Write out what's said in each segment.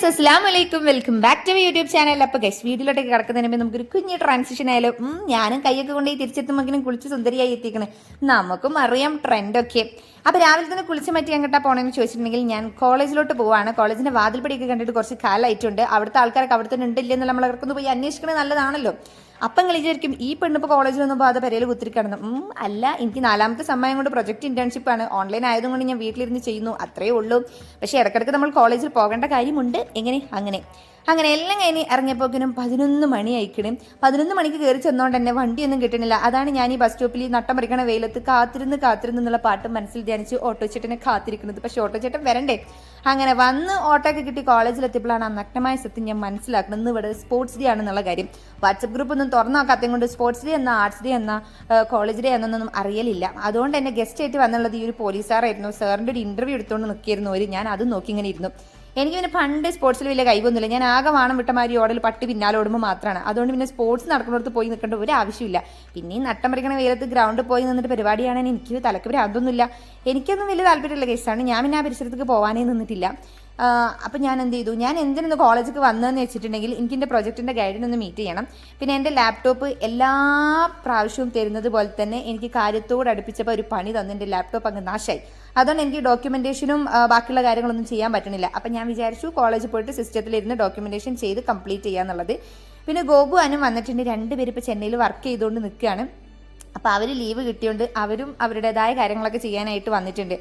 Guys അസ്സാം വലൈക്കും welcome back to YouTube channel. അപ്പോൾ ഗൈസ് വീട്ടിലോട്ടേക്ക് കിടക്കുന്നതിന് മുമ്പ് നമുക്കൊരു കുഞ്ഞ് ട്രാൻസിഷൻ ആയാലും? ഞാനും കൈയൊക്കെ കൊണ്ടുപോയി തിരിച്ചെത്തുമ്പോഴേക്കും കുളിച്ച് സുന്ദരിയായി എത്തിക്കണേ നമുക്കും അറിയാം ട്രെൻഡൊക്കെ അപ്പോൾ രാവിലെ തന്നെ കുളിച്ച് മറ്റി എങ്ങോട്ടാ പോകണമെന്ന് ചോദിച്ചിട്ടുണ്ടെങ്കിൽ ഞാൻ കോളേജിലോട്ട് പോവാണ്. കോളേജിന്റെ വാതിൽപ്പടിയൊക്കെ കണ്ടിട്ട് കുറച്ച് കാലായിട്ടുണ്ട്. അവിടുത്തെ ആൾക്കാരൊക്കെ അവിടെ തന്നെ ഉണ്ടില്ലെന്ന് നമ്മൾ അവർക്കൊന്ന് പോയി അന്വേഷിക്കണത് നല്ലതാണല്ലോ. അപ്പം നിങ്ങൾ വിചാരിക്കും ഈ പെണ്ണിപ്പോൾ കോളേജിലൊന്നും പോകാതെ പെരയിൽ കുത്തിരിക്കണം അല്ല എനിക്ക് നാലാമത്തെ സമയം കൊണ്ട് പ്രൊജക്ട് ആണ്. ഓൺലൈൻ ആയതുകൊണ്ട് ഞാൻ വീട്ടിലിരുന്ന് ചെയ്യുന്നു. അത്രയേ ഉള്ളൂ. പക്ഷേ ഇടയ്ക്കിടയ്ക്ക് നമ്മൾ കോളേജിൽ പോകേണ്ട കാര്യമുണ്ട്. എങ്ങനെ? അങ്ങനെ. അങ്ങനെ എല്ലാം കഴിഞ്ഞ് ഇറങ്ങിയപ്പോക്കിനും പതിനൊന്ന് മണി അയക്കണം പതിനൊന്ന് മണിക്ക് കയറി ചെന്നോണ്ട് തന്നെ വണ്ടിയൊന്നും കിട്ടണില്ല. അതാണ് ഞാൻ ഈ ബസ് സ്റ്റോപ്പിൽ നട്ടം പറിക്കണ വെയിലത്ത് കാത്തിരുന്ന് കാത്തിരുന്ന് എന്നുള്ള പാട്ട് മനസ്സിൽ ധ്യാനിച്ച് ഓട്ടോ ചേട്ടനെ കാത്തിരിക്കുന്നത്. പക്ഷേ ഓട്ടോ ചേട്ടൻ വരണ്ടേ? അങ്ങനെ വന്ന് ഓട്ടോയൊക്കെ കിട്ടി കോളേജിലെത്തിയപ്പോഴാണ് ആ നഗ്നമായ സത്യം ഞാൻ മനസ്സിലാക്കുന്നത്. ഇന്ന് ഇവിടെ സ്പോർട്സ് ഡേ ആണെന്നുള്ള കാര്യം. വാട്സപ്പ് ഗ്രൂപ്പ് ഒന്നും തുറന്നു നോക്കാത്തത് കൊണ്ട് സ്പോർട്സ് ഡേ എന്ന ആർട്സ് ഡേ എന്ന കോളേജ് ഡേ എന്നൊന്നും അറിയലില്ല. അതുകൊണ്ട് തന്നെ ഗസ്റ്റ് ആയിട്ട് വന്നുള്ളത് ഈ ഒരു പോലീസുകാരായിരുന്നു സാറിന്റെ ഒരു ഇന്റർവ്യൂ എടുത്തുകൊണ്ട് നിൽക്കിയിരുന്നു ഒരു. ഞാൻ അത് നോക്കി ഇങ്ങനെ ഇരുന്നു. എനിക്ക് പിന്നെ പണ്ട് സ്പോർട്സിൽ വലിയ കൈവൊന്നുമില്ല ഞാൻ ആകെ വാണം വിട്ട മാതിരി ഓടൽ പട്ടി പിന്നാലെ ഓടുമ്പോൾ മാത്രമാണ് അതുകൊണ്ട് പിന്നെ സ്പോർട്സ് നടക്കുന്നിടത്ത് പോയി നിൽക്കേണ്ട ഒരു ആവശ്യമില്ല. പിന്നെ ഈ നട്ടം പറിക്കണ വെയിലത്ത് ഗ്രൗണ്ടിൽ പോയി നിന്നിട്ട് പരിപാടിയാണെങ്കിൽ എനിക്ക് തലക്ക് അതൊന്നുമില്ല. എനിക്കൊന്നും വലിയ താല്പര്യമുള്ള കേസാണ് ഞാൻ പിന്നെ ആ പരിസരത്തേക്ക് പോകാനേ നിന്നിട്ടില്ല. അപ്പം ഞാൻ എന്ത് ചെയ്തു? ഞാൻ എന്തിനൊന്ന് കോളേജിലേക്ക് വന്നതെന്ന് വെച്ചിട്ടുണ്ടെങ്കിൽ എനിക്ക് എന്റെ പ്രൊജക്റ്റിന്റെ ഗൈഡിനൊന്ന് മീറ്റ് ചെയ്യണം. പിന്നെ എന്റെ ലാപ്ടോപ്പ് എല്ലാ പ്രാവശ്യവും തരുന്നത് പോലെ തന്നെ എനിക്ക് കാര്യത്തോട് അടുപ്പിച്ചപ്പോൾ ഒരു പണി തന്നു. എന്റെ ലാപ്ടോപ്പ് അങ്ങ് നാശമായി അതുകൊണ്ട് എനിക്ക് ഡോക്യുമെന്റേഷനും ബാക്കിയുള്ള കാര്യങ്ങളൊന്നും ചെയ്യാൻ പറ്റണില്ല. അപ്പം ഞാൻ വിചാരിച്ചു കോളേജിൽ പോയിട്ട് സിസ്റ്റത്തിലിരുന്ന് ഡോക്യുമെന്റേഷൻ ചെയ്ത് കംപ്ലീറ്റ് ചെയ്യാന്നുള്ളത് പിന്നെ ഗോപു അനും വന്നിട്ടുണ്ട്. രണ്ടുപേരും ഇപ്പോൾ ചെന്നൈയിൽ വർക്ക് ചെയ്തുകൊണ്ട് നിൽക്കുകയാണ്. അപ്പോൾ അവർ ലീവ് കിട്ടിയോണ്ട് അവരും അവരുടേതായ കാര്യങ്ങളൊക്കെ ചെയ്യാനായിട്ട് വന്നിട്ടുണ്ട്.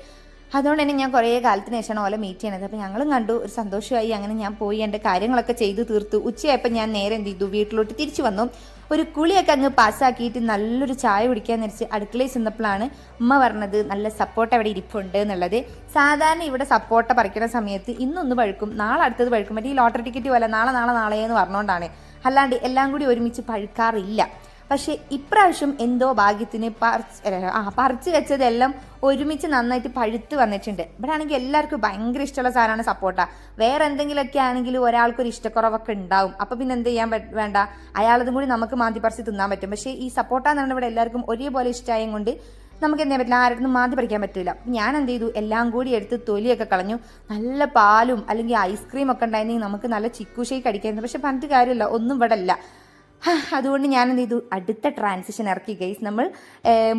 അതുകൊണ്ട് തന്നെ ഞാൻ കുറേ കാലത്തിന് ശേഷമാണ് ഓലെ മീറ്റ് ചെയ്യണത്. അപ്പോൾ ഞങ്ങളും കണ്ടു ഒരു സന്തോഷമായി അങ്ങനെ ഞാൻ പോയി എന്റെ കാര്യങ്ങളൊക്കെ ചെയ്ത് തീർത്തു. ഉച്ചയായപ്പോൾ ഞാൻ നേരെ എന്ത് ചെയ്തു? വീട്ടിലോട്ട് തിരിച്ചു വന്നു. ഒരു കുളിയൊക്കെ അങ്ങ് പാസ്സാക്കിയിട്ട് നല്ലൊരു ചായ കുടിക്കാൻ നിരച്ച് അടുക്കളയിൽ ചെന്നപ്പോഴാണ് ഉമ്മ പറഞ്ഞത് നല്ല സപ്പോർട്ട് അവിടെ ഇരിപ്പുണ്ട് എന്നുള്ളത്. സാധാരണ ഇവിടെ സപ്പോർട്ട് പറിക്കുന്ന സമയത്ത് ഇന്നൊന്ന് പഴുക്കും നാളെ അടുത്തത് പഴുക്കും. മറ്റേ ഈ ലോട്ടറി ടിക്കറ്റ് പോലെ നാളെ നാളെ നാളെ എന്ന് പറഞ്ഞുകൊണ്ടാണ് അല്ലാണ്ട് എല്ലാം കൂടി ഒരുമിച്ച് പഴുക്കാറില്ല. പക്ഷെ ഇപ്രാവശ്യം എന്തോ ഭാഗ്യത്തിന് പറിച്ച് ആ പറിച്ച് വെച്ചതെല്ലാം ഒരുമിച്ച് നന്നായിട്ട് പഴുത്ത് വന്നിട്ടുണ്ട്. ഇവിടെ ആണെങ്കിൽ എല്ലാവർക്കും ഭയങ്കര ഇഷ്ടമുള്ള സാധനമാണ് സപ്പോർട്ട വേറെ എന്തെങ്കിലുമൊക്കെ ആണെങ്കിൽ ഒരാൾക്കൊരു ഇഷ്ടക്കുറവൊക്കെ ഉണ്ടാവും. അപ്പൊ പിന്നെ എന്ത് ചെയ്യാൻ വേണ്ട. അയാളതും കൂടി നമുക്ക് മാന്തി പറിച്ച് തിന്നാൻ പറ്റും. പക്ഷേ ഈ സപ്പോർട്ട എന്ന് പറഞ്ഞാൽ ഇവിടെ എല്ലാവർക്കും ഒരേപോലെ ഇഷ്ടമായത് കൊണ്ട് നമുക്ക് എന്താ പറ്റില്ല. ആരുടെ മാന്തി പറിക്കാൻ പറ്റില്ല ഞാൻ എന്ത് ചെയ്തു? എല്ലാം കൂടി എടുത്ത് തൊലിയൊക്കെ കളഞ്ഞു. നല്ല പാലും അല്ലെങ്കിൽ ഐസ്ക്രീം ഒക്കെ ഉണ്ടായിരുന്നെങ്കിൽ നമുക്ക് നല്ല ചിക്കു ഷേക്ക് പക്ഷെ പറഞ്ഞിട്ട് കാര്യമില്ല. ഒന്നും ഇവിടെ അല്ല അതുകൊണ്ട് ഞാൻ എന്ത് ചെയ്തു? അടുത്ത ട്രാൻസിഷൻ ഇറക്കി ഗൈസ് നമ്മൾ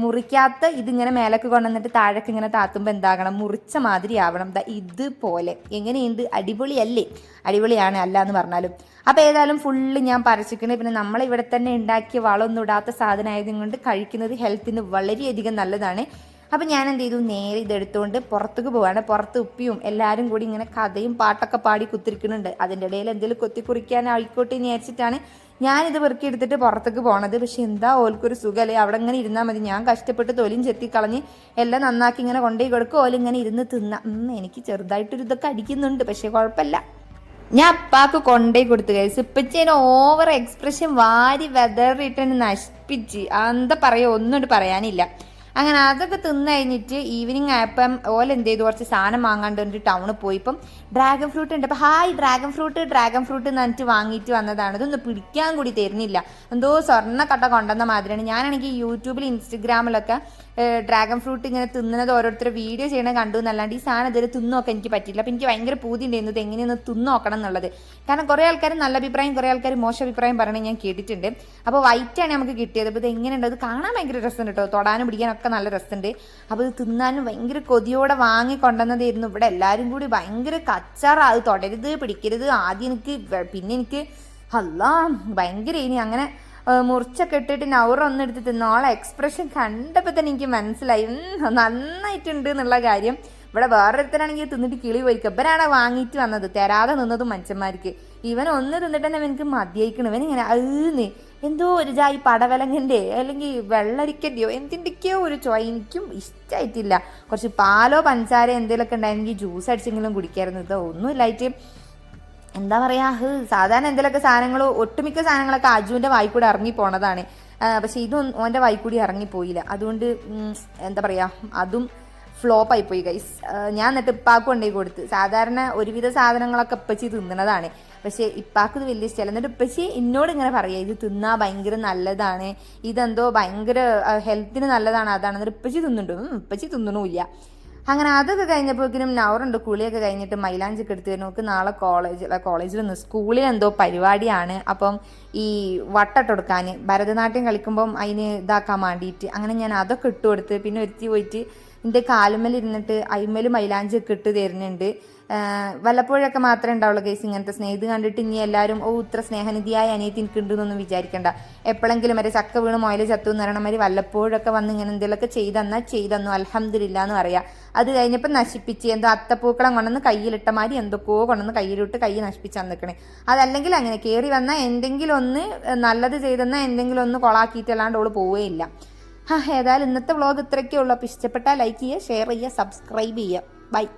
മുറിക്കാത്ത ഇതിങ്ങനെ മേലക്ക് കൊണ്ടുവന്നിട്ട് താഴേക്ക് ഇങ്ങനെ താത്തുമ്പോൾ എന്താകണം? മുറിച്ച മാതിരി ആവണം. ദാ ഇതുപോലെ. എങ്ങനെയുണ്ട്? അടിപൊളിയല്ലേ? അടിപൊളിയാണ് അല്ല എന്ന് പറഞ്ഞാലും. അപ്പോൾ ഏതായാലും ഫുള്ള് ഞാൻ പരച്ചിക്കുന്നത് പിന്നെ നമ്മൾ ഇവിടെ തന്നെ ഉണ്ടാക്കിയ വളമൊന്നും ഇടാത്ത സാധനമായത് കൊണ്ട് കഴിക്കുന്നത് ഹെൽത്തിന് വളരെയധികം നല്ലതാണ്. അപ്പം ഞാൻ എന്ത് ചെയ്തു? നേരെ ഇതെടുത്തുകൊണ്ട് പുറത്തേക്ക് പോവാണ്. പുറത്ത് ഉപ്പിയും എല്ലാവരും കൂടി ഇങ്ങനെ കഥയും പാട്ടൊക്കെ പാടി കുത്തിരിക്കുന്നുണ്ട്. അതിന്റെ ഇടയിൽ എന്തെങ്കിലും കൊത്തി കുറിക്കാൻ ആയിക്കോട്ടെ എന്ന് വിചാരിച്ചിട്ടാണ് ഞാനിത് പെറുക്കി എടുത്തിട്ട് പുറത്തേക്ക് പോണത്. പക്ഷെ എന്താ ഓൽക്കൊരു സുഖമല്ലേ അവിടെ ഇങ്ങനെ ഇരുന്നാൽ മതി. ഞാൻ കഷ്ടപ്പെട്ട് തൊലിയും ചെത്തിക്കളഞ്ഞ് എല്ലാം നന്നാക്കി ഇങ്ങനെ കൊണ്ടുപോയി കൊടുക്കും. ഓലിങ്ങനെ ഇരുന്ന് തിന്നാം. എനിക്ക് ചെറുതായിട്ടൊരു ഇതൊക്കെ അടിക്കുന്നുണ്ട്. പക്ഷെ കുഴപ്പമില്ല. ഞാൻ അപ്പാക്ക് കൊണ്ടേ കൊടുത്തു കഴിച്ചു ഇപ്പച്ചേനെ ഓവർ എക്സ്പ്രഷൻ വാരി വെതറിട്ട് നശിപ്പിച്ച്. എന്താ പറയാ ഒന്നും പറയാനില്ല. അങ്ങനെ അതൊക്കെ തിന്നു കഴിഞ്ഞിട്ട് ഈവനിങ് ആയപ്പം ഓല എന്ത് ചെയ്തു? കുറച്ച് സാധനം വാങ്ങാണ്ട് വന്നിട്ട് ടൗണിൽ പോയി. ഇപ്പം ഡ്രാഗൺ ഫ്രൂട്ട് ഉണ്ട്. അപ്പം hi dragon fruit dragon fruit എന്ന് പറഞ്ഞിട്ട് വാങ്ങിയിട്ട് വന്നതാണ്. ഇതൊന്ന് പിടിക്കാൻ കൂടി തരുന്നില്ല. എന്തോ സ്വർണ കട്ട കൊണ്ടുവന്ന മാതിരിയാണ്. ഞാനാണെങ്കിൽ യൂട്യൂബിൽ ഇൻസ്റ്റഗ്രാമിലൊക്കെ ഡ്രാഗൺ ഫ്രൂട്ട് ഇങ്ങനെ തിന്നുന്നത് ഓരോരുത്തർ വീഡിയോ ചെയ്യണത് കണ്ടു എന്നല്ലാണ്ട് ഈ സാധനം ഇതുവരെ തിന്നൊക്കെ എനിക്ക് പറ്റില്ല അപ്പം എനിക്ക് ഭയങ്കര പൂതി ഉണ്ടായിരുന്നു ഇത് എങ്ങനെയൊന്ന് തിന്നോക്കണം എന്നുള്ളത്. കാരണം കുറേ ആൾക്കാർ നല്ല അഭിപ്രായം കുറേ ആൾക്കാർ മോശം അഭിപ്രായം പറയണത് ഞാൻ കേട്ടിട്ടുണ്ട്. അപ്പോൾ വൈറ്റാണ് നമുക്ക് കിട്ടിയത്. അപ്പോൾ ഇത് എങ്ങനെയുണ്ട്? അത് കാണാൻ ഭയങ്കര രസമുണ്ട് കേട്ടോ. തൊടാനും പിടിക്കാനൊക്കെ നല്ല രസമുണ്ട് അപ്പോൾ ഇത് തിന്നാനും ഭയങ്കര കൊതിയോടെ വാങ്ങി കൊണ്ടുവന്നതായിരുന്നു. ഇവിടെ എല്ലാവരും കൂടി ഭയങ്കര കച്ചാറ. അത് തുടരുത് പിടിക്കരുത്. ആദ്യം എനിക്ക് പിന്നെ എനിക്ക് അല്ലാ ഭയങ്കര ഇനി അങ്ങനെ മുറിച്ചൊക്കെ ഇട്ടിട്ട് നൗറൊന്നും എടുത്ത് തിന്നോളെ എക്സ്പ്രഷൻ കണ്ടപ്പോൾ തന്നെ എനിക്ക് മനസ്സിലായി. നന്നായിട്ടുണ്ട് എന്നുള്ള കാര്യം. ഇവിടെ വേറൊരുത്തരാണെങ്കിൽ തിന്നിട്ട് കിളി പോയിരിക്കും. ഇവരാണ് വാങ്ങിയിട്ട് വന്നത്. തരാതെ നിന്നത് മനുഷ്യന്മാർക്ക്. ഇവൻ ഒന്ന് തിന്നിട്ട് തന്നെ എനിക്ക് മതിയായിക്കണം. ഇവനിങ്ങനെ അന്ന് എന്തോ ഒരു ജായി പടവലങ്ങന്റെ അല്ലെങ്കിൽ വെള്ളരിക്കന്റെയോ എന്തിന്റെയൊക്കെയോ ഒരു ചോ എനിക്കും ഇഷ്ടമായിട്ടില്ല കുറച്ച് പാലോ പഞ്ചാര എന്തെങ്കിലുമൊക്കെ ഉണ്ടായിരുന്നെങ്കിൽ ജ്യൂസ് അടിച്ചെങ്കിലും കുടിക്കായിരുന്നു. ഇതോ ഒന്നുമില്ലായിട്ട് എന്താ പറയാ സാധാരണ എന്തെങ്കിലുമൊക്കെ സാധനങ്ങൾ ഒട്ടുമിക്ക സാധനങ്ങളൊക്കെ അജുവിന്റെ വായിക്കൂടെ കൂടെ ഇറങ്ങി പോണതാണ്. പക്ഷേ ഇതും ഓന്റെ വായിക്കൂടി കൂടി ഇറങ്ങിപ്പോയില്ല. അതുകൊണ്ട് എന്താ പറയാ അതും ഫ്ലോപ്പ് ആയിപ്പോയി ഗൈസ് ഞാൻ എന്നിട്ട് ഇപ്പാക്ക് കൊണ്ടുപോയി കൊടുത്ത്. സാധാരണ ഒരുവിധ സാധനങ്ങളൊക്കെ ഇപ്പച്ചി തിന്നണതാണ്. പക്ഷെ ഇപ്പാക്ക് ഇത് വലിയ ഇഷ്ടമല്ല എന്നിട്ട് ഇപ്പച്ചി എന്നോട് ഇങ്ങനെ പറയാ ഇത് തിന്നാ ഭയങ്കര നല്ലതാണ്. ഇതെന്തോ ഭയങ്കര ഹെൽത്തിന് നല്ലതാണ് അതാണ്. എന്നിട്ട് ഇപ്പച്ചി തിന്നുണ്ടോ ഇപ്പച്ചി തിന്നണമില്ല അങ്ങനെ അതൊക്കെ കഴിഞ്ഞപ്പോഴേക്കും നവറുണ്ട്. കുളിയൊക്കെ കഴിഞ്ഞിട്ട് മൈലാഞ്ചൊക്കെ എടുത്ത് വരുന്നു നോക്ക് നാളെ കോളേജ് കോളേജിൽ നിന്ന് സ്കൂളിൽ എന്തോ പരിപാടിയാണ്. അപ്പം ഈ വട്ടട്ടെടുക്കാൻ ഭരതനാട്യം കളിക്കുമ്പം അതിന് ഇതാക്കാൻ വേണ്ടിയിട്ട് അങ്ങനെ ഞാൻ അതൊക്കെ ഇട്ട് കൊടുത്ത് പിന്നെ ഒരുത്തി പോയിട്ട് എന്റെ കാലുമ്മലിരുന്നിട്ട് ഇരുന്നിട്ട് മൈലാഞ്ചൊക്കെ ഇട്ട് തരുന്നുണ്ട്. വല്ലപ്പോഴൊക്കെ മാത്രമേ ഉണ്ടാവുള്ളൂ കേസ് ഇങ്ങനത്തെ സ്നേഹം. ഇത് കണ്ടിട്ട് ഇനി എല്ലാവരും ഓ ഇത്ര സ്നേഹനിധിയായ അനിയത്തി എനിക്കുണ്ടെന്നൊന്നും വിചാരിക്കണ്ട. എപ്പോഴെങ്കിലും വരെ ചക്ക വീണ് മുയൽ ചത്തു എന്ന് പറയണ മാതിരി വല്ലപ്പോഴൊക്കെ വന്ന് ഇങ്ങനെ എന്തെങ്കിലുമൊക്കെ ചെയ്തെന്നാൽ ചെയ്തെന്നു. അലഹമില്ല എന്ന് പറയാം. അത് കഴിഞ്ഞപ്പോൾ നശിപ്പിച്ച് എന്തോ അത്തപ്പൂക്കളം കൊണ്ടുവന്ന് കയ്യിലിട്ട മാതിരി എന്തൊക്കെയോ കൊണ്ടുവന്ന് കയ്യിലിട്ട് കൈ നശിപ്പിച്ച് നിൽക്കണേ അതല്ലെങ്കിൽ അങ്ങനെ കയറി വന്നാൽ എന്തെങ്കിലും ഒന്ന് നല്ലത് ചെയ്തെന്നാൽ എന്തെങ്കിലും ഒന്ന് കൊളാക്കിയിട്ടല്ലാണ്ട് ഓൾ പോവുകയില്ല ഏതായാലും ഇന്നത്തെ വ്ളോഗ് ഇത്രയൊക്കെ ഉള്ളൂ അപ്പോൾ ഇഷ്ടപ്പെട്ടാൽ ലൈക്ക് ചെയ്യുക ഷെയർ ചെയ്യുക സബ്സ്ക്രൈബ് ചെയ്യുക. ബൈ.